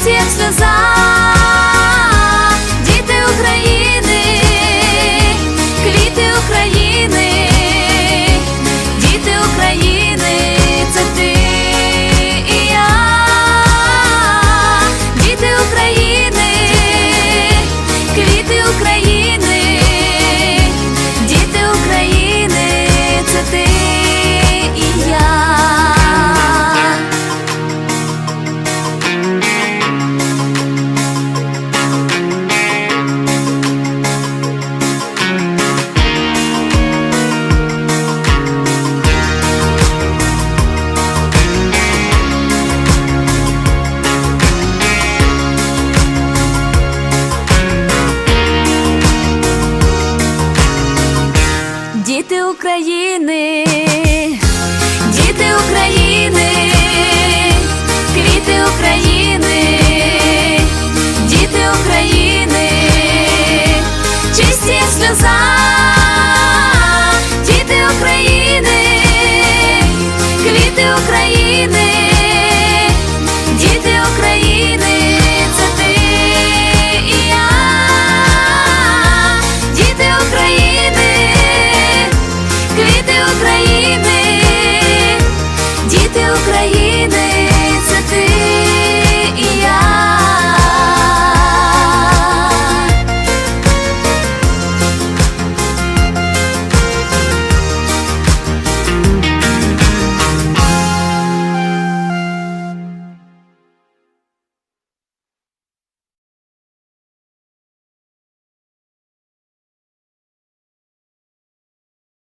всіх сльозах. Діти України, діти України, квіти України. they